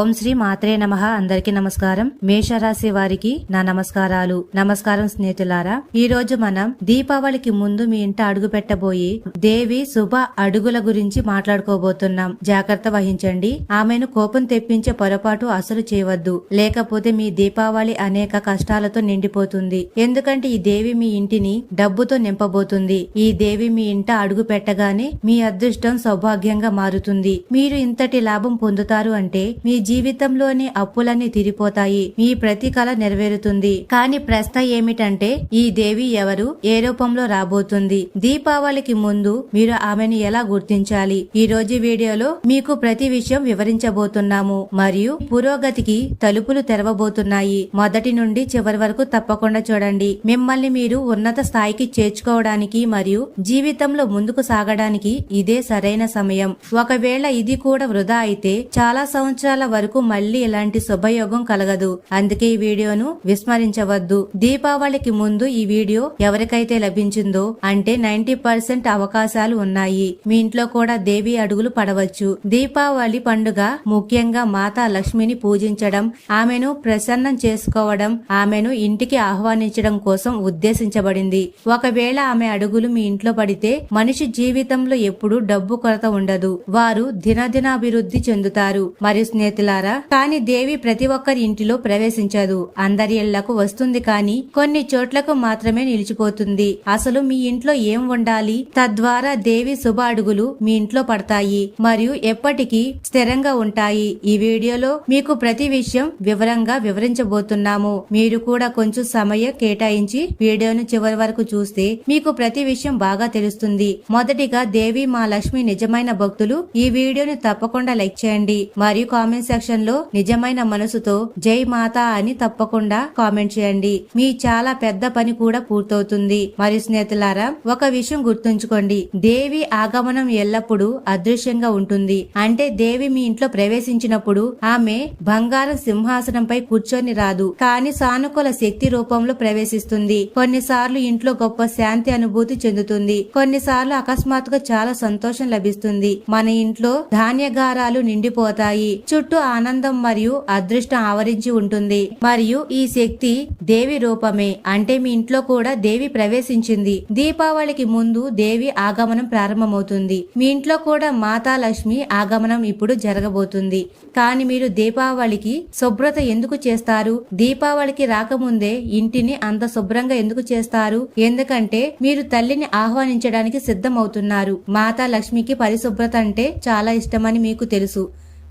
ఓం శ్రీ మాత్రే నమ. అందరికీ నమస్కారం. మేషరాశి వారికి నా నమస్కారాలు. నమస్కారం స్నేహితులారా ఈ రోజు మనం దీపావళికి ముందు మీ ఇంట అడుగు పెట్టబోయి దేవి శుభ అడుగుల గురించి మాట్లాడుకోబోతున్నాం. జాగ్రత్త వహించండి. ఆమెను కోపం తెప్పించే పొరపాటు అసలు చేయవద్దు. లేకపోతే మీ దీపావళి అనేక కష్టాలతో నిండిపోతుంది. ఎందుకంటే ఈ దేవి మీ ఇంటిని డబ్బుతో నింపబోతుంది. ఈ దేవి మీ ఇంట అడుగు పెట్టగానే మీ అదృష్టం సౌభాగ్యంగా మారుతుంది. మీరు ఇంతటి లాభం పొందుతారు అంటే మీ జీవితంలోని అప్పులన్నీ తీరిపోతాయి. మీ ప్రతి కళ నెరవేరుతుంది. కానీ ప్రశ్న ఏమిటంటే ఈ దేవి ఎవరు? ఏ రూపంలో రాబోతుంది? దీపావళికి ముందు మీరు ఆమెను ఎలా గుర్తించాలి? ఈ రోజు వీడియోలో మీకు ప్రతి విషయం వివరించబోతున్నాము. మరియు పురోగతికి తలుపులు తెరవబోతున్నాయి. మొదటి నుండి చివరి వరకు తప్పకుండా చూడండి. మిమ్మల్ని మీరు ఉన్నత స్థాయికి చేర్చుకోవడానికి మరియు జీవితంలో ముందుకు సాగడానికి ఇదే సరైన సమయం. ఒకవేళ ఇది కూడా వృధా అయితే చాలా సంవత్సరాల వరకు మళ్ళీ ఇలాంటి శుభయోగం కలగదు. అందుకే ఈ వీడియోను విస్మరించవద్దు. దీపావళికి ముందు ఈ వీడియో ఎవరికైతే లభించిందో అంటే నైన్టీ పర్సెంట్ అవకాశాలు ఉన్నాయి. మీ ఇంట్లో కూడా దేవి అడుగులు పడవచ్చు. దీపావళి పండుగ ముఖ్యంగా మాతా లక్ష్మిని పూజించడం ఆమెను ప్రసన్నం చేసుకోవడం ఆమెను ఇంటికి ఆహ్వానించడం కోసం ఉద్దేశించబడింది. ఒకవేళ ఆమె అడుగులు మీ ఇంట్లో పడితే మనిషి జీవితంలో ఎప్పుడూ డబ్బు కొరత ఉండదు. వారు దినదినాభివృద్ధి చెందుతారు. మరియు స్నేహితుల స్నేహితులారా కాని దేవి ప్రతి ఒక్కరి ఇంటిలో ప్రవేశించదు. అందరి ఇళ్ళకు వస్తుంది కానీ కొన్ని చోట్లకు మాత్రమే నిలిచిపోతుంది. అసలు మీ ఇంట్లో ఏం ఉండాలి? తద్వారా దేవి శుభ అడుగులు మీ ఇంట్లో పడతాయి మరియు ఎప్పటికీ స్థిరంగా ఉంటాయి. ఈ వీడియోలో మీకు ప్రతి విషయం వివరంగా వివరించబోతున్నాము. మీరు కూడా కొంచెం సమయం కేటాయించి వీడియోను చివరి వరకు చూస్తే మీకు ప్రతి విషయం బాగా తెలుస్తుంది. మొదటిగా దేవి మా లక్ష్మి నిజమైన భక్తులు. ఈ వీడియోని తప్పకుండా లైక్ చేయండి. మరియు కామెంట్ సెక్షన్లో నిజమైన మనసుతో జై మాత అని తప్పకుండా కామెంట్ చేయండి. మీ చాలా పెద్ద పని కూడా పూర్తవుతుంది. మరియు స్నేహితులారా ఒక విషయం గుర్తుంచుకోండి. దేవి ఆగమనం ఎల్లప్పుడూ అదృశ్యంగా ఉంటుంది. అంటే దేవి మీ ఇంట్లో ప్రవేశించినప్పుడు ఆమె బంగారం సింహాసనంపై కూర్చొని రాదు. కానీ సానుకూల శక్తి రూపంలో ప్రవేశిస్తుంది. కొన్నిసార్లు ఇంట్లో గొప్ప శాంతి అనుభూతి చెందుతుంది. కొన్నిసార్లు అకస్మాత్తుగా చాలా సంతోషం లభిస్తుంది. మన ఇంట్లో ధాన్యగారాలు నిండిపోతాయి. చుట్టూ ఆనందం మరియు అదృష్టం ఆవరించి ఉంటుంది. మరియు ఈ శక్తి దేవి రూపమే. అంటే మీ ఇంట్లో కూడా దేవి ప్రవేశించింది. దీపావళికి ముందు దేవి ఆగమనం ప్రారంభమవుతుంది. మీ ఇంట్లో కూడా మాతా లక్ష్మి ఆగమనం ఇప్పుడు జరగబోతుంది. కానీ మీరు దీపావళికి శుభ్రత ఎందుకు చేస్తారు? దీపావళికి రాకముందే ఇంటిని అంత శుభ్రంగా ఎందుకు చేస్తారు? ఎందుకంటే మీరు తల్లిని ఆహ్వానించడానికి సిద్ధమవుతున్నారు. మాతా లక్ష్మికి పరిశుభ్రత అంటే చాలా ఇష్టమని మీకు తెలుసు.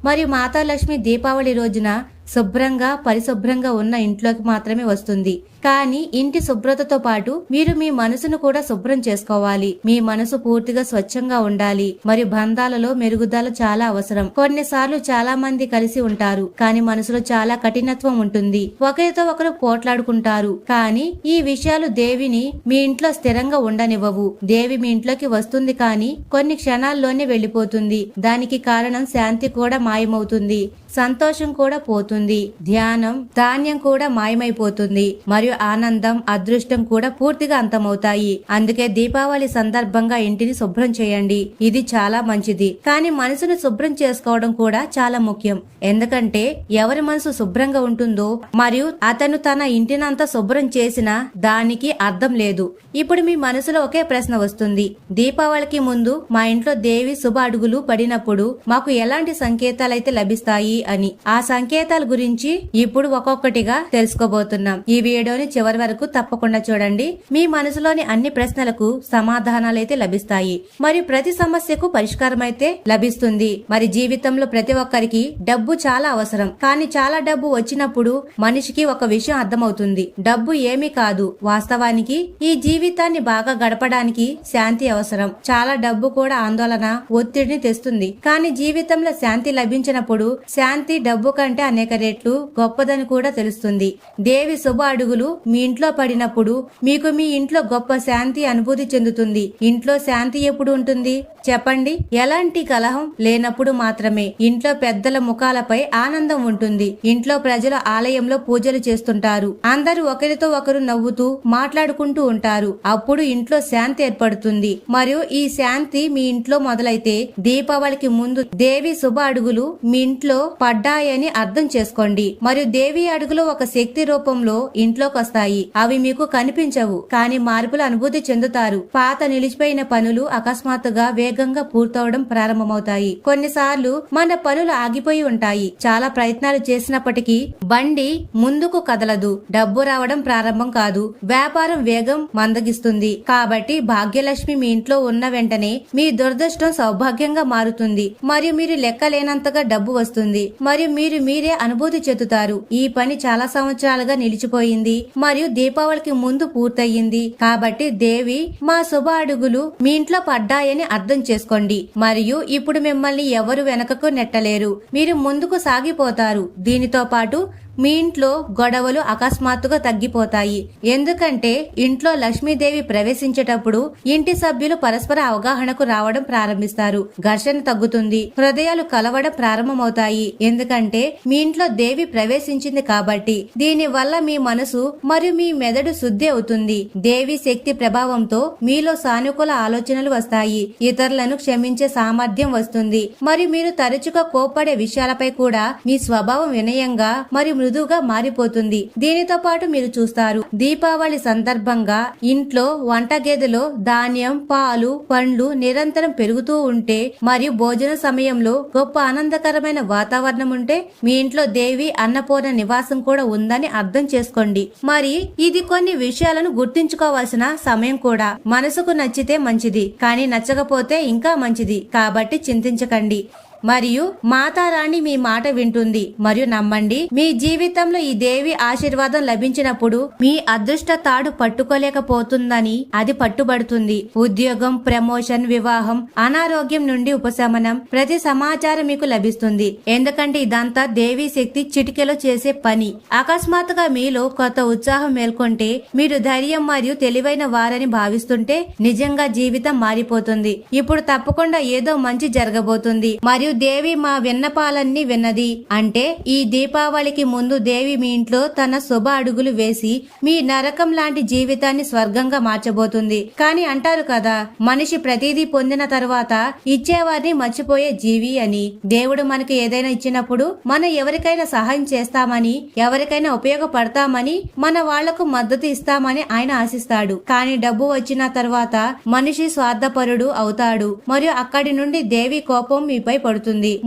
మరియు మాతాలక్ష్మి దీపావళి రోజున శుభ్రంగా పరిశుభ్రంగా ఉన్న ఇంట్లోకి మాత్రమే వస్తుంది. కానీ ఇంటి శుభ్రతతో పాటు మీరు మీ మనసును కూడా శుభ్రం చేసుకోవాలి. మీ మనసు పూర్తిగా స్వచ్ఛంగా ఉండాలి. మరియు బంధాలలో మెరుగుదల చాలా అవసరం. కొన్నిసార్లు చాలా మంది కలిసి ఉంటారు. కానీ మనసులో చాలా కఠినత్వం ఉంటుంది. ఒకరితో ఒకరు పోట్లాడుకుంటారు. కానీ ఈ విషయాలు దేవిని మీ ఇంట్లో స్థిరంగా ఉండనివ్వవు. దేవి మీ ఇంట్లోకి వస్తుంది కానీ కొన్ని క్షణాల్లోనే వెళ్ళిపోతుంది దానికి కారణం శాంతి కూడా మాయమవుతుంది. సంతోషం కూడా పోతుంది. ధ్యానం ధాన్యం కూడా మాయమైపోతుంది. మరియు ఆనందం అదృష్టం కూడా పూర్తిగా అంతమవుతాయి. అందుకే దీపావళి సందర్భంగా ఇంటిని శుభ్రం చేయండి. ఇది చాలా మంచిది. కానీ మనసును శుభ్రం చేసుకోవడం కూడా చాలా ముఖ్యం. ఎందుకంటే ఎవరి మనసు శుభ్రంగా ఉంటుందో మరియు అతను తన ఇంటినంతా శుభ్రం చేసినా దానికి అర్థం లేదు. ఇప్పుడు మీ మనసులో ఒకే ప్రశ్న వస్తుంది. దీపావళికి ముందు మా ఇంట్లో దేవి శుభ అడుగులు పడినప్పుడు మాకు ఎలాంటి సంకేతాలైతే లభిస్తాయి అని. ఆ సంకేతాల గురించి ఇప్పుడు ఒక్కొక్కటిగా తెలుసుకోబోతున్నాం. ఈ వీడియోని చివరి వరకు తప్పకుండా చూడండి. మీ మనసులోని అన్ని ప్రశ్నలకు సమాధానాలైతే లభిస్తాయి. మరియు ప్రతి సమస్యకు పరిష్కారం అయితే లభిస్తుంది. మరి జీవితంలో ప్రతి ఒక్కరికి డబ్బు చాలా అవసరం. కానీ చాలా డబ్బు వచ్చినప్పుడు మనిషికి ఒక విషయం అర్థమవుతుంది. డబ్బు ఏమీ కాదు. వాస్తవానికి ఈ జీవితాన్ని బాగా గడపడానికి శాంతి అవసరం. చాలా డబ్బు కూడా ఆందోళన ఒత్తిడిని తెస్తుంది. కానీ జీవితంలో శాంతి లభించినప్పుడు శాంతి డబ్బు కంటే అనేక అనేక రెట్లు గొప్పదని కూడా తెలుస్తుంది. దేవి శుభ అడుగులు మీ ఇంట్లో పడినప్పుడు మీకు మీ ఇంట్లో గొప్ప శాంతి అనుభూతి చెందుతుంది. ఇంట్లో శాంతి ఎప్పుడు ఉంటుంది? చెప్పండి. ఎలాంటి కలహం లేనప్పుడు మాత్రమే ఇంట్లో పెద్దల ముఖాలపై ఆనందం ఉంటుంది. ఇంట్లో ప్రజలు ఆలయంలో పూజలు చేస్తుంటారు. అందరూ ఒకరితో ఒకరు నవ్వుతూ మాట్లాడుకుంటూ ఉంటారు. అప్పుడు ఇంట్లో శాంతి ఏర్పడుతుంది. మరియు ఈ శాంతి మీ ఇంట్లో మొదలైతే దీపావళికి ముందు దేవి శుభ అడుగులు మీ ఇంట్లో పడ్డాయని అర్థం చేసుకోండి. మరియు దేవి అడుగులు ఒక శక్తి రూపంలో ఇంట్లోకి వస్తాయి అవి మీకు కనిపించవు కానీ మార్పులు అనుభూతి చెందుతారు. పాత నిలిచిపోయిన పనులు అకస్మాత్తుగా వేగంగా పూర్తవడం ప్రారంభమవుతాయి. కొన్నిసార్లు మన పనులు ఆగిపోయి ఉంటాయి. చాలా ప్రయత్నాలు చేసినప్పటికీ బండి ముందుకు కదలదు. డబ్బు రావడం ప్రారంభం కాదు. వ్యాపారం వేగం మందగిస్తుంది. కాబట్టి భాగ్యలక్ష్మి మీ ఇంట్లో ఉన్న వెంటనే మీ దురదృష్టం సౌభాగ్యంగా మారుతుంది. మరియు మీరు లెక్కలేనంతగా డబ్బు వస్తుంది. మరియు మీరు మీరే అనుభూతి చెందుతారు. ఈ పని చాలా సంవత్సరాలుగా నిలిచిపోయింది. మరియు దీపావళికి ముందు పూర్తయింది. కాబట్టి దేవి మా శుభ అడుగులు మీ ఇంట్లో పడ్డాయని అర్థం చేసుకోండి. మరియు ఇప్పుడు మిమ్మల్ని ఎవరు వెనకకు నెట్టలేరు. మీరు ముందుకు సాగిపోతారు. దీనితో పాటు మీ ఇంట్లో గొడవలు అకస్మాత్తుగా తగ్గిపోతాయి. ఎందుకంటే ఇంట్లో లక్ష్మీదేవి ప్రవేశించేటప్పుడు ఇంటి సభ్యులు పరస్పర అవగాహనకు రావడం ప్రారంభిస్తారు. ఘర్షణ తగ్గుతుంది. హృదయాలు కలవడం ప్రారంభమవుతాయి. ఎందుకంటే మీ ఇంట్లో దేవి ప్రవేశించింది కాబట్టి దీని వల్ల మీ మనసు మరియు మీ మెదడు శుద్ధి అవుతుంది. దేవి శక్తి ప్రభావంతో మీలో సానుకూల ఆలోచనలు వస్తాయి. ఇతరులను క్షమించే సామర్థ్యం వస్తుంది. మరియు మీరు తరచుగా కోప్పడే విషయాలపై కూడా మీ స్వభావం వినయంగా మరియు మృదువుగా మారిపోతుంది. దీనితో పాటు మీరు చూస్తారు దీపావళి సందర్భంగా ఇంట్లో వంటగదిలో ధాన్యం పాలు పండ్లు నిరంతరం పెరుగుతూ ఉంటే మరియు భోజన సమయంలో గొప్ప ఆనందకరమైన వాతావరణం ఉంటే మీ ఇంట్లో దేవి అన్నపూర్ణ నివాసం కూడా ఉందని అర్థం చేసుకోండి. మరి ఇది కొన్ని విషయాలను గుర్తించుకోవాల్సిన సమయం కూడా. మనసుకు నచ్చితే మంచిది కానీ నచ్చకపోతే ఇంకా మంచిది. కాబట్టి చింతించకండి. మరియు మాతారాణి మీ మాట వింటుంది. మరియు నమ్మండి మీ జీవితంలో ఈ దేవి ఆశీర్వాదం లభించినప్పుడు మీ అదృష్ట తాడు పట్టుకోలేకపోతుందని అది పట్టుబడుతుంది. ఉద్యోగం ప్రమోషన్ వివాహం అనారోగ్యం నుండి ఉపశమనం ప్రతి సమాచారం మీకు లభిస్తుంది. ఎందుకంటే ఇదంతా దేవి శక్తి చిటికెలో చేసే పని. అకస్మాత్తుగా మీలో కొత్త ఉత్సాహం మేల్కొంటే మీరు ధైర్యం మరియు తెలివైన వారని భావిస్తుంటే నిజంగా జీవితం మారిపోతుంది. ఇప్పుడు తప్పకుండా ఏదో మంచి జరగబోతుంది. మరియు దేవి మా విన్నపాలన్నీ విన్నది. అంటే ఈ దీపావళికి ముందు దేవి మీ ఇంట్లో తన శుభ అడుగులు వేసి మీ నరకం లాంటి జీవితాన్ని స్వర్గంగా మార్చబోతుంది. కానీ అంటారు కదా మనిషి ప్రతిదీ పొందిన తర్వాత ఇచ్చేవారిని మర్చిపోయే జీవి అని. దేవుడు మనకు ఏదైనా ఇచ్చినప్పుడు మనం ఎవరికైనా సహాయం చేస్తామని ఎవరికైనా ఉపయోగపడతామని మన వాళ్ళకు మద్దతు ఇస్తామని ఆయన ఆశిస్తాడు. కానీ డబ్బు వచ్చిన తర్వాత మనిషి స్వార్థపరుడు అవుతాడు. మరియు అక్కడి నుండి దేవి కోపం మీపై పడుతుంది.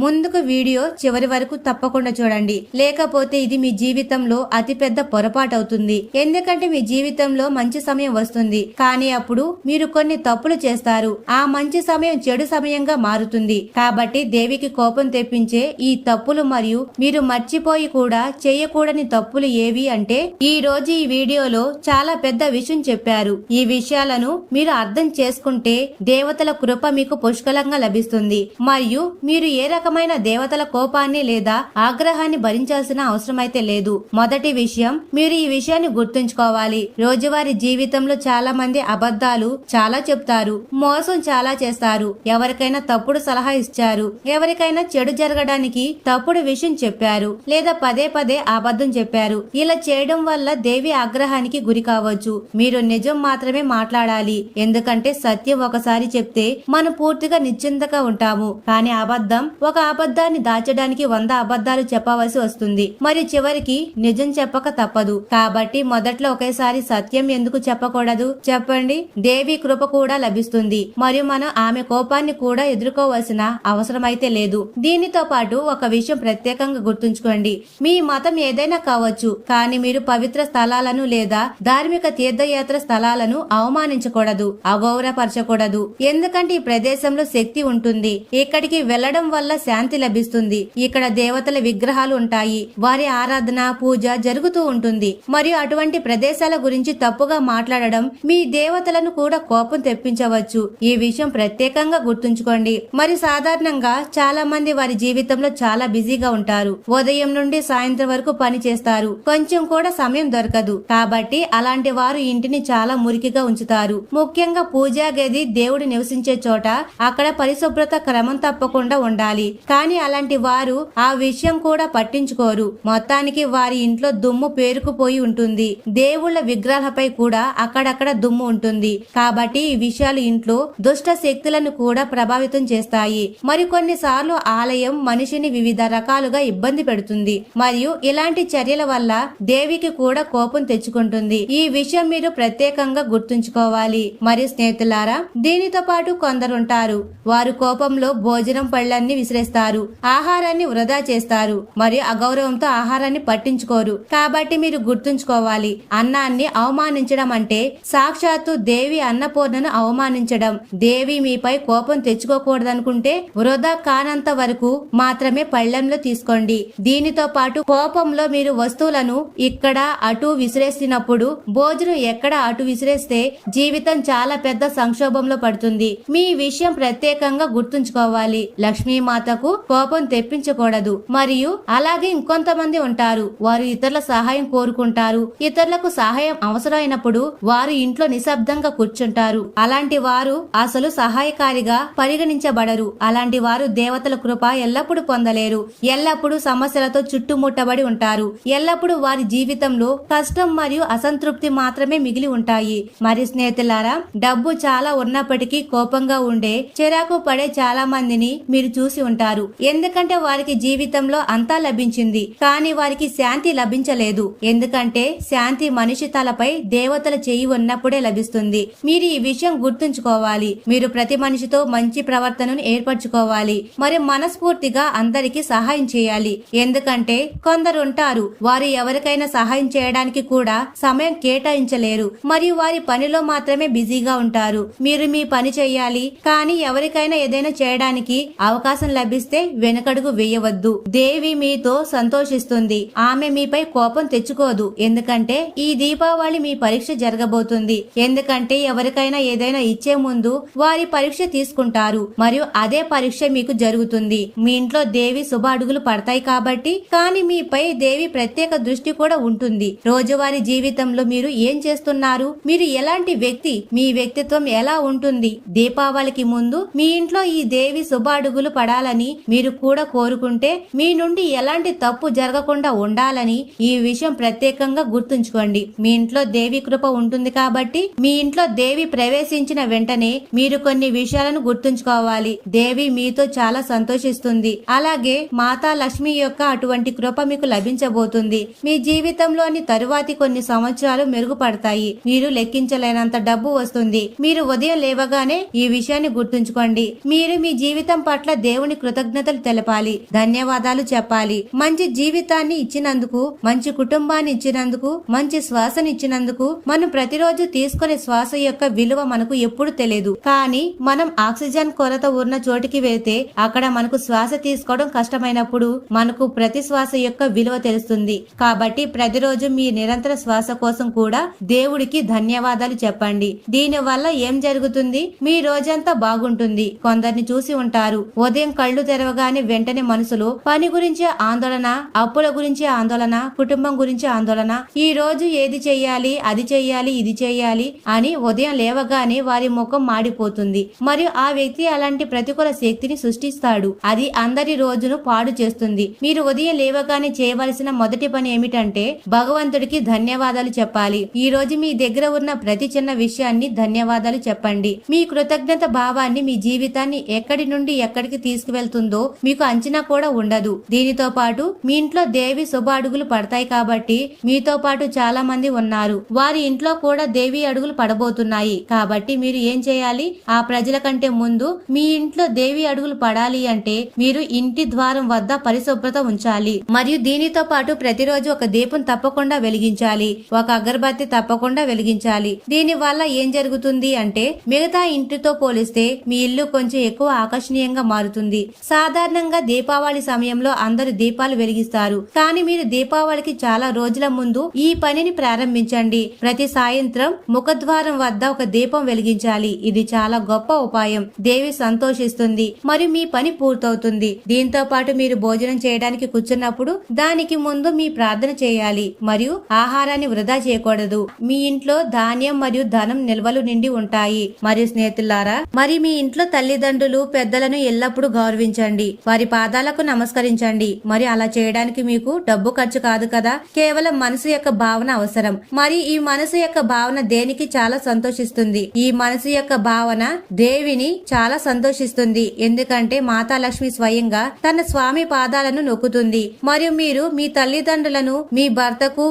ముందుకు వీడియో చివరి వరకు తప్పకుండా చూడండి. లేకపోతే ఇది మీ జీవితంలో అతిపెద్ద పొరపాటు అవుతుంది ఎందుకంటే మీ జీవితంలో మంచి సమయం వస్తుంది. కానీ అప్పుడు మీరు కొన్ని తప్పులు చేస్తారు. ఆ మంచి సమయం చెడు సమయంగా మారుతుంది. కాబట్టి దేవికి కోపం తెప్పించే ఈ తప్పులు మరియు మీరు మర్చిపోయి కూడా చేయకూడని తప్పులు ఏవి అంటే ఈ రోజు ఈ వీడియోలో చాలా పెద్ద విషయం చెప్పారు. ఈ విషయాలను మీరు అర్థం చేసుకుంటే దేవతల కృప మీకు పుష్కలంగా లభిస్తుంది. మరియు మీరు మీరు ఏ రకమైన దేవతల కోపాన్ని లేదా ఆగ్రహాన్ని భరించాల్సిన అవసరమైతే లేదు. మొదటి విషయం మీరు ఈ విషయాన్ని గుర్తుంచుకోవాలి. రోజువారీ జీవితంలో చాలా మంది అబద్ధాలు చాలా చెప్తారు మోసం చాలా చేస్తారు. ఎవరికైనా తప్పుడు సలహా ఇచ్చారు ఎవరికైనా చెడు జరగడానికి తప్పుడు విషయం చెప్పారు లేదా పదే పదే అబద్ధం చెప్పారు. ఇలా చేయడం వల్ల దేవి ఆగ్రహానికి గురి కావచ్చు. మీరు నిజం మాత్రమే మాట్లాడాలి. ఎందుకంటే సత్యం ఒకసారి చెప్తే మనం పూర్తిగా నిశ్చింతగా ఉంటాము. కానీ అబద్ధం ఒక అబద్ధాన్ని దాచడానికి వంద అబద్ధాలు చెప్పవలసి వస్తుంది. మరి చివరికి నిజం చెప్పక తప్పదు. కాబట్టి మొదట్లో ఒకేసారి సత్యం ఎందుకు చెప్పకూడదు? చెప్పండి. దేవి కృప కూడా లభిస్తుంది. మరియు మనం ఆమె కోపాన్ని కూడా ఎదుర్కోవాల్సిన అవసరమైతే లేదు. దీనితో పాటు ఒక విషయం ప్రత్యేకంగా గుర్తుంచుకోండి. మీ మతం ఏదైనా కావచ్చు. కానీ మీరు పవిత్ర స్థలాలను లేదా ధార్మిక తీర్థయాత్ర స్థలాలను అవమానించకూడదు. అగౌరవపరచకూడదు. ఎందుకంటే ఈ ప్రదేశంలో శక్తి ఉంటుంది. ఇక్కడికి వెళ్ళడం ఉండడం వల్ల శాంతి లభిస్తుంది. ఇక్కడ దేవతల విగ్రహాలు ఉంటాయి. వారి ఆరాధన పూజ జరుగుతూ ఉంటుంది. మరియు అటువంటి ప్రదేశాల గురించి తప్పుగా మాట్లాడడం మీ దేవతలను కూడా కోపం తెప్పించవచ్చు. ఈ విషయం ప్రత్యేకంగా గుర్తుంచుకోండి. మరి సాధారణంగా చాలా మంది వారి జీవితంలో చాలా బిజీగా ఉంటారు. ఉదయం నుండి సాయంత్రం వరకు పని చేస్తారు. కొంచెం కూడా సమయం దొరకదు. కాబట్టి అలాంటి వారు ఇంటిని చాలా మురికిగా ఉంచుతారు. ముఖ్యంగా పూజా గది దేవుడు నివసించే చోట అక్కడ పరిశుభ్రత క్రమం తప్పకుండా ఉండాలి. కానీ అలాంటి వారు ఆ విషయం కూడా పట్టించుకోరు. మొత్తానికి వారి ఇంట్లో దుమ్ము పేరుకుపోయి ఉంటుంది. దేవుళ్ళ విగ్రహాలపై కూడా అక్కడక్కడ దుమ్ము ఉంటుంది. కాబట్టి ఈ విషయాలు ఇంట్లో దుష్ట శక్తులను కూడా ప్రభావితం చేస్తాయి. మరికొన్నిసార్లు సార్లు ఆలయం మనిషిని వివిధ రకాలుగా ఇబ్బంది పెడుతుంది. మరియు ఇలాంటి చర్యల వల్ల దేవికి కూడా కోపం తెచ్చుకుంటుంది. ఈ విషయం మీరు ప్రత్యేకంగా గుర్తుంచుకోవాలి. మరియు స్నేహితులారా దీనితో పాటు కొందరుంటారు. వారు కోపంలో భోజనం పళ్ళన్ని విసిరేస్తారు. ఆహారాన్ని వృధా చేస్తారు. మరియు అగౌరవంతో ఆహారాన్ని పట్టించుకోరు. కాబట్టి మీరు గుర్తుంచుకోవాలి. అన్నాన్ని అవమానించడం అంటే సాక్షాత్తు దేవి అన్నపూర్ణను అవమానించడం. దేవి మీపై కోపం తెచ్చుకోకూడదనుకుంటే వృధా కానంత వరకు మాత్రమే పళ్ళెంలో తీసుకోండి. దీనితో పాటు కోపంలో మీరు వస్తువులను ఇక్కడ అటు విసిరేసినప్పుడు భోజనం ఎక్కడ అటు విసిరేస్తే జీవితం చాలా పెద్ద సంక్షోభంలో పడుతుంది. మీ విషయం ప్రత్యేకంగా గుర్తుంచుకోవాలి. లక్ష్మీమాతకు కోపం తెప్పించకూడదు. మరియు అలాగే ఇంకొంతమంది ఉంటారు. వారు ఇతరుల సహాయం కోరుకుంటారు. ఇతరులకు సహాయం అవసరమైనప్పుడు వారు ఇంట్లో నిశ్శబ్దంగా కూర్చుంటారు. అలాంటి వారు అసలు సహాయకారిగా పరిగణించబడరు. అలాంటి వారు దేవతల కృప ఎల్లప్పుడూ పొందలేరు. ఎల్లప్పుడూ సమస్యలతో చుట్టుముట్టబడి ఉంటారు. ఎల్లప్పుడూ వారి జీవితంలో కష్టం మరియు అసంతృప్తి మాత్రమే మిగిలి ఉంటాయి. మరి స్నేహితులారా డబ్బు చాలా ఉన్నప్పటికీ కోపంగా ఉండే చిరాకు పడే చాలా మందిని మీరు చూసి ఉంటారు. ఎందుకంటే వారికి జీవితంలో అంతా లభించింది. కానీ వారికి శాంతి లభించలేదు. ఎందుకంటే శాంతి మనిషి తలపై దేవతల చేయి ఉన్నప్పుడే లభిస్తుంది. మీరు ఈ విషయం గుర్తుంచుకోవాలి. మీరు ప్రతి మనిషితో మంచి ప్రవర్తనను ఏర్పరచుకోవాలి. మరి మనస్ఫూర్తిగా అందరికీ సహాయం చేయాలి. ఎందుకంటే కొందరు ఉంటారు. వారు ఎవరికైనా సహాయం చేయడానికి కూడా సమయం కేటాయించలేరు. మరియు వారి పనిలో మాత్రమే బిజీగా ఉంటారు. మీరు మీ పని చేయాలి. కానీ ఎవరికైనా ఏదైనా చేయడానికి అవకాశం అవకాశం లభిస్తే వెనకడుగు వేయవద్దు. దేవి మీతో సంతోషిస్తుంది. ఆమె మీపై కోపం తెచ్చుకోదు. ఎందుకంటే ఈ దీపావళి మీ పరీక్ష జరగబోతుంది. ఎందుకంటే ఎవరికైనా ఏదైనా ఇచ్చే ముందు వారి పరీక్ష తీసుకుంటారు. మరియు అదే పరీక్ష మీకు జరుగుతుంది. మీ ఇంట్లో దేవి శుభ అడుగులు పడతాయి కాబట్టి కానీ మీపై దేవి ప్రత్యేక దృష్టి కూడా ఉంటుంది. రోజువారీ జీవితంలో మీరు ఏం చేస్తున్నారు? మీరు ఎలాంటి వ్యక్తి? మీ వ్యక్తిత్వం ఎలా ఉంటుంది? దీపావళికి ముందు మీ ఇంట్లో ఈ దేవి శుభ అడుగులు పడాలని మీరు కూడా కోరుకుంటే మీ నుండి ఎలాంటి తప్పు జరగకుండా ఉండాలని ఈ విషయం ప్రత్యేకంగా గుర్తుంచుకోండి. మీ ఇంట్లో దేవి కృప ఉంటుంది కాబట్టి మీ ఇంట్లో దేవి ప్రవేశించిన వెంటనే మీరు కొన్ని విషయాలను గుర్తుంచుకోవాలి. దేవి మీతో చాలా సంతోషిస్తుంది. అలాగే మాతా లక్ష్మి యొక్క అటువంటి కృప మీకు లభించబోతుంది. మీ జీవితంలోని తరువాతి కొన్ని సంవత్సరాలు మెరుగుపడతాయి. మీరు లెక్కించలేనంత డబ్బు వస్తుంది. మీరు ఉదయం లేవగానే ఈ విషయాన్ని గుర్తుంచుకోండి. మీరు మీ జీవితం పట్ల దేవుని కృతజ్ఞతలు తెలపాలి. ధన్యవాదాలు చెప్పాలి. మంచి జీవితాన్ని ఇచ్చినందుకు మంచి కుటుంబాన్ని ఇచ్చినందుకు మంచి శ్వాసని ఇచ్చినందుకు మనం ప్రతిరోజు తీసుకునే శ్వాస యొక్క విలువ మనకు ఎప్పుడు తెలియదు కానీ మనం ఆక్సిజన్ కొరత ఉన్న చోటికి వెళ్తే అక్కడ మనకు శ్వాస తీసుకోవడం కష్టమైనప్పుడు మనకు ప్రతి శ్వాస యొక్క విలువ తెలుస్తుంది. కాబట్టి ప్రతిరోజు మీ నిరంతర శ్వాస కోసం కూడా దేవుడికి ధన్యవాదాలు చెప్పండి. దీని వల్ల ఏం జరుగుతుంది? మీ రోజంతా బాగుంటుంది. కొందరిని చూసి ఉంటారు ఉదయం కళ్ళు తెరవగానే వెంటనే మనసులో పని గురించి ఆందోళన అప్పుల గురించి ఆందోళన కుటుంబం గురించి ఆందోళన ఈ రోజు ఏది చెయ్యాలి అది చెయ్యాలి ఇది చెయ్యాలి అని ఉదయం లేవగానే వారి ముఖం మాడిపోతుంది. మరియు ఆ వ్యక్తి అలాంటి ప్రతికూల శక్తిని సృష్టిస్తాడు. అది అందరి రోజును పాడు చేస్తుంది. మీరు ఉదయం లేవగానే చేయవలసిన మొదటి పని ఏమిటంటే భగవంతుడికి ధన్యవాదాలు చెప్పాలి. ఈ రోజు మీ దగ్గర ఉన్న ప్రతి చిన్న విషయాన్ని ధన్యవాదాలు చెప్పండి. మీ కృతజ్ఞత భావాన్ని మీ జీవితాన్ని ఎక్కడి నుండి ఎక్కడికి తీసుకువెళ్తుందో మీకు అంచనా కూడా ఉండదు. దీనితో పాటు మీ ఇంట్లో దేవి శుభ అడుగులు పడతాయి కాబట్టి మీతో పాటు చాలా మంది ఉన్నారు. వారి ఇంట్లో కూడా దేవి అడుగులు పడబోతున్నాయి. కాబట్టి మీరు ఏం చేయాలి? ఆ ప్రజల కంటే ముందు మీ ఇంట్లో దేవి అడుగులు పడాలి అంటే మీరు ఇంటి ద్వారం వద్ద పరిశుభ్రత ఉంచాలి. మరియు దీనితో పాటు ప్రతిరోజు ఒక దీపం తప్పకుండా వెలిగించాలి. ఒక అగరబత్తి తప్పకుండా వెలిగించాలి. దీని వల్ల ఏం జరుగుతుంది అంటే మిగతా ఇంటితో పోలిస్తే మీ ఇల్లు కొంచెం ఎక్కువ ఆకర్షణీయంగా మారుతుంది. మారుతుంది. సాధారణంగా దీపావళి సమయంలో అందరూ దీపాలు వెలిగిస్తారు. కానీ మీరు దీపావళికి చాలా రోజుల ముందు ఈ పనిని ప్రారంభించండి. ప్రతి సాయంత్రం ముఖద్వారం వద్ద ఒక దీపం వెలిగించాలి. ఇది చాలా గొప్ప ఉపాయం. దేవి సంతోషిస్తుంది. మరియు మీ పని పూర్తవుతుంది. దీంతో పాటు మీరు భోజనం చేయడానికి కూర్చున్నప్పుడు దానికి ముందు మీ ప్రార్థన చేయాలి. మరియు ఆహారాన్ని వృధా చేయకూడదు. మీ ఇంట్లో ధాన్యం మరియు ధనం నిల్వలు నిండి ఉంటాయి. మరియు స్నేహితులారా మరి మీ ఇంట్లో తల్లిదండ్రులు పెద్దలను ఎల్ల చేసేటప్పుడు గౌరవించండి. వారి పాదాలకు నమస్కరించండి. మరి అలా చేయడానికి మీకు డబ్బు ఖర్చు కాదు కదా? కేవలం మనసు యొక్క భావన అవసరం. మరి ఈ మనసు యొక్క భావన దేనికి చాలా సంతోషిస్తుంది? ఈ మనసు యొక్క భావన దేవిని చాలా సంతోషిస్తుంది. ఎందుకంటే మాతా లక్ష్మి స్వయంగా తన స్వామి పాదాలను నొక్కుతుంది. మరియు మీరు మీ తల్లిదండ్రులను మీ భర్తకు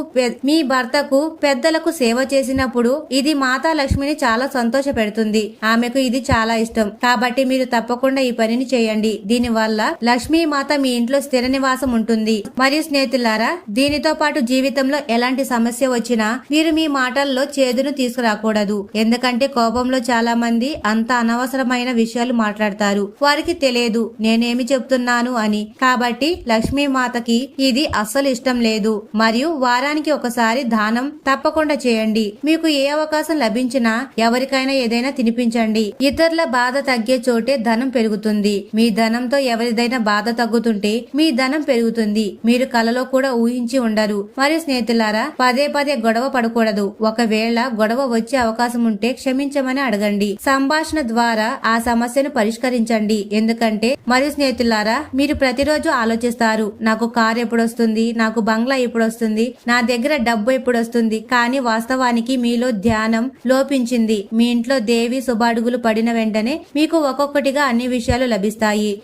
మీ భర్తకు పెద్దలకు సేవ చేసినప్పుడు ఇది మాతా లక్ష్మిని చాలా సంతోష పెడుతుంది ఆమెకు ఇది చాలా ఇష్టం. కాబట్టి మీరు తప్పకుండా ఈ పనిని చేయండి. దీని వల్ల లక్ష్మీ మాత మీ ఇంట్లో స్థిర నివాసం ఉంటుంది. మరియు స్నేహితులారా దీనితో పాటు జీవితంలో ఎలాంటి సమస్య వచ్చినా మీరు మీ మాటల్లో చేదును తీసుకురాకూడదు. ఎందుకంటే కోపంలో చాలా మంది అంత అనవసరమైన విషయాలు మాట్లాడతారు. వారికి తెలియదు నేనేమి చెప్తున్నాను అని. కాబట్టి లక్ష్మీ మాతకి ఇది అస్సలు ఇష్టం లేదు. మరియు వారానికి ఒకసారి దానం తప్పకుండా చేయండి. మీకు ఏ అవకాశం లభించినా ఎవరికైనా ఏదైనా తినిపించండి. ఇతరుల బాధ తగ్గే చోటే ధనం పెరుగుతుంది. మీ ధనంతో ఎవరిదైనా బాధ తగ్గుతుంటే మీ ధనం పెరుగుతుంది. మీరు కలలో కూడా ఊహించి ఉండరు. మరియు స్నేహితులారా పదే పదే గొడవ పడకూడదు. ఒకవేళ గొడవ వచ్చే అవకాశం ఉంటే క్షమించమని అడగండి. సంభాషణ ద్వారా ఆ సమస్యను పరిష్కరించండి. ఎందుకంటే మరియు స్నేహితులారా మీరు ప్రతిరోజు ఆలోచిస్తారు. నాకు కారు ఎప్పుడు వస్తుంది నాకు బంగ్లా ఎప్పుడు వస్తుంది నా దగ్గర డబ్బు ఎప్పుడు వస్తుంది కానీ వాస్తవానికి మీలో ధ్యానం లోపించింది. మీ ఇంట్లో దేవి శుభాడుగులు పడిన వెంటనే మీకు ఒక్కొక్కటిగా అన్ని విషయాలు లభిస్తాయి.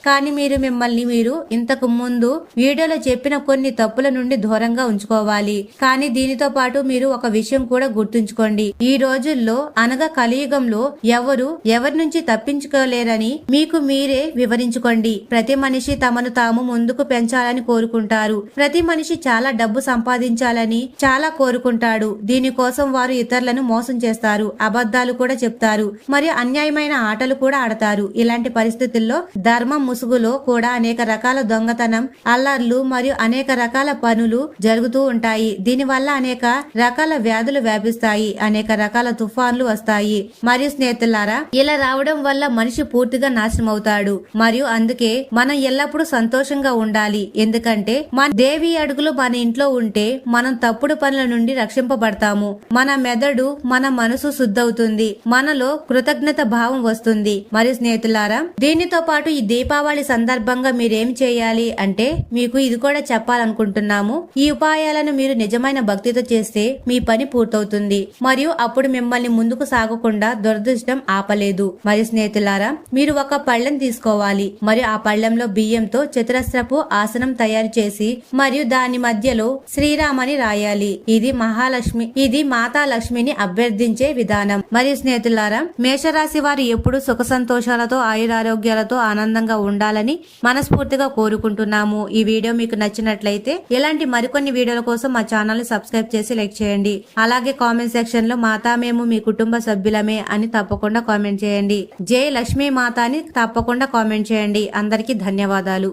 కానీ మీరు మిమ్మల్ని మీరు ఇంతకు ముందు వీడియోలో చెప్పిన కొన్ని తప్పుల నుండి దూరంగా ఉంచుకోవాలి. కానీ దీనితో పాటు మీరు ఒక విషయం కూడా గుర్తుంచుకోండి. ఈ రోజుల్లో అనగా కలియుగంలో ఎవరు ఎవరి నుంచి తప్పించుకోలేరని మీకు మీరే వివరించుకోండి. ప్రతి మనిషి తమను తాము ముందుకు పెంచాలని కోరుకుంటారు. ప్రతి మనిషి చాలా డబ్బు సంపాదించాలని చాలా కోరుకుంటాడు. దీనికోసం వారు ఇతరులను మోసం చేస్తారు. అబద్ధాలు కూడా చెప్తారు. మరియు అన్యాయమైన ఆటలు కూడా ఆడతారు. ఇలాంటి పరిస్థితుల్లో ధర్మం ముసుగులో కూడా అనేక రకాల దొంగతనం అల్లర్లు మరియు అనేక రకాల పనులు జరుగుతూ ఉంటాయి. దీనివల్ల అనేక రకాల వ్యాధులు వ్యాపిస్తాయి అనేక రకాల తుఫాన్లు వస్తాయి. మరియు స్నేహితులారా ఇలా రావడం వల్ల మనిషి పూర్తిగా నాశనం అవుతాడు మరియు అందుకే మనం ఎల్లప్పుడూ సంతోషంగా ఉండాలి. ఎందుకంటే మన దేవి అడుగులు మన ఇంట్లో ఉంటే మనం తప్పుడు పనుల నుండి రక్షింపబడతాము. మన మెదడు మన మనసు శుద్ధవుతుంది. మనలో కృతజ్ఞత భావం వస్తుంది. మరియు స్నేహితులారా దీనితో పాటు ఈ దీపావళి సందర్భంగా మీరేం చేయాలి అంటే మీకు ఇది కూడా చెప్పాలనుకుంటున్నాము. ఈ ఉపాయాలను మీరు నిజమైన భక్తితో చేస్తే మీ పని పూర్తవుతుంది. మరియు అప్పుడు మిమ్మల్ని ముందుకు సాగకుండా దురదృష్టం ఆపలేదు. మరియు స్నేహితులారా మీరు ఒక పళ్ళెం తీసుకోవాలి. మరియు ఆ పళ్ళెంలో బియ్యంతో చతురస్రపు ఆసనం తయారు చేసి మరియు దాని మధ్యలో శ్రీరామని రాయాలి. ఇది మహాలక్ష్మి ఇది మాతా లక్ష్మిని అభ్యర్థించే విధానం. మరియు స్నేహితులారా మేషరాశి వారు ఎప్పుడు సుఖ సంతోషాలతో ఆయురారోగ్యాలతో ఆనందంగా ఉండాలని మనస్ఫూర్తిగా కోరుకుంటున్నాము. ఈ వీడియో మీకు నచ్చినట్లయితే ఇలాంటి మరికొన్ని వీడియోల కోసం మా ఛానల్ సబ్స్క్రైబ్ చేసి లైక్ చేయండి. అలాగే కామెంట్ సెక్షన్లో మాతా మేము మీ కుటుంబ సభ్యులమే అని తప్పకుండా కామెంట్ చేయండి. జై లక్ష్మీ మాత అని తప్పకుండా కామెంట్ చేయండి. అందరికీ ధన్యవాదాలు.